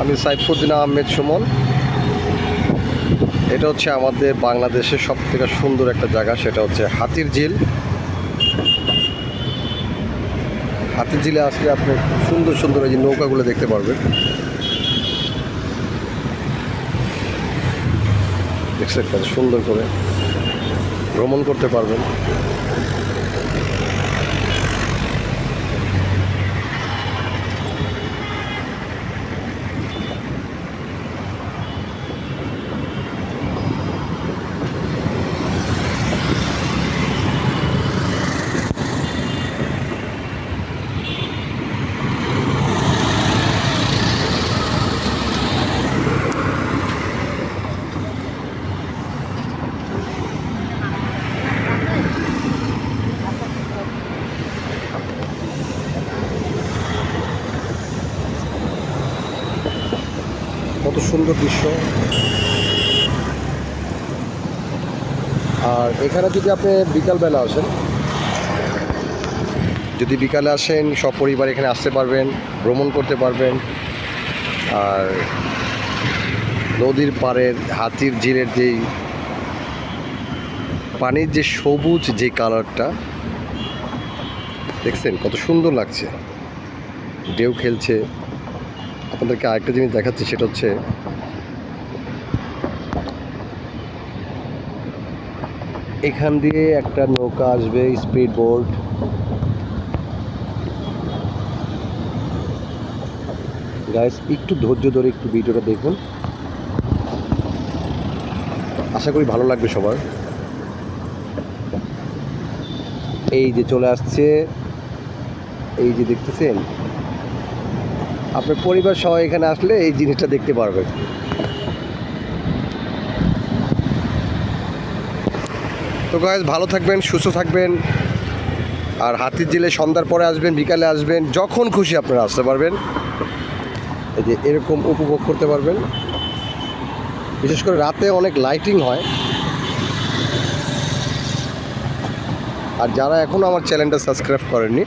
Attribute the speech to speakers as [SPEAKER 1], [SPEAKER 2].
[SPEAKER 1] আমি সাইফুদ্দিন আহমেদ সুমন। এটা হচ্ছে আমাদের বাংলাদেশের সব থেকে সুন্দর একটা জায়গা, সেটা হচ্ছে হাতির ঝিল। হাতির ঝিলে আসলে আপনি সুন্দর সুন্দর এই যে নৌকাগুলো দেখতে পারবেন। দেখছেন সুন্দর করে ভ্রমণ করতে পারবেন। সুন্দর দৃশ্য। আর এখানে যদি আপনি বিকালবেলা আসেন, যদি বিকালে আসেন, সব পরিবার এখানে আসতে পারবেন, ভ্রমণ করতে পারবেন। আর নদীর পাড়ের হাতির ঝিলের যেই পানির যে সবুজ যে কালারটা, দেখছেন কত সুন্দর লাগছে। ঢেউ খেলছে। আপনাদেরকে আরেকটা জিনিস দেখাচ্ছি, সেটা হচ্ছে এখান দিয়ে একটা নৌকা আসবে স্পিড বোট গাইস একটু ধৈর্য ধরে একটু ভিডিওটা দেখুন। আশা করি ভালো লাগবে সবার। এই যে চলে আসছে, এই যে দেখতেছেন? আপনার পরিবার সহ এখানে আসলে এই জিনিসটা দেখতে পারবেন তো গাইজ ভালো থাকবেন, সুস্থ থাকবেন, আর হাতির জেলে সন্ধ্যার পরে আসবেন, বিকালে আসবেন, যখন খুশি আপনারা আসতে পারবেন। এই যে এরকম উপভোগ করতে পারবেন। বিশেষ করে রাতে অনেক লাইটিং হয়। আর যারা এখনও আমার চ্যানেলটা সাবস্ক্রাইব করেননি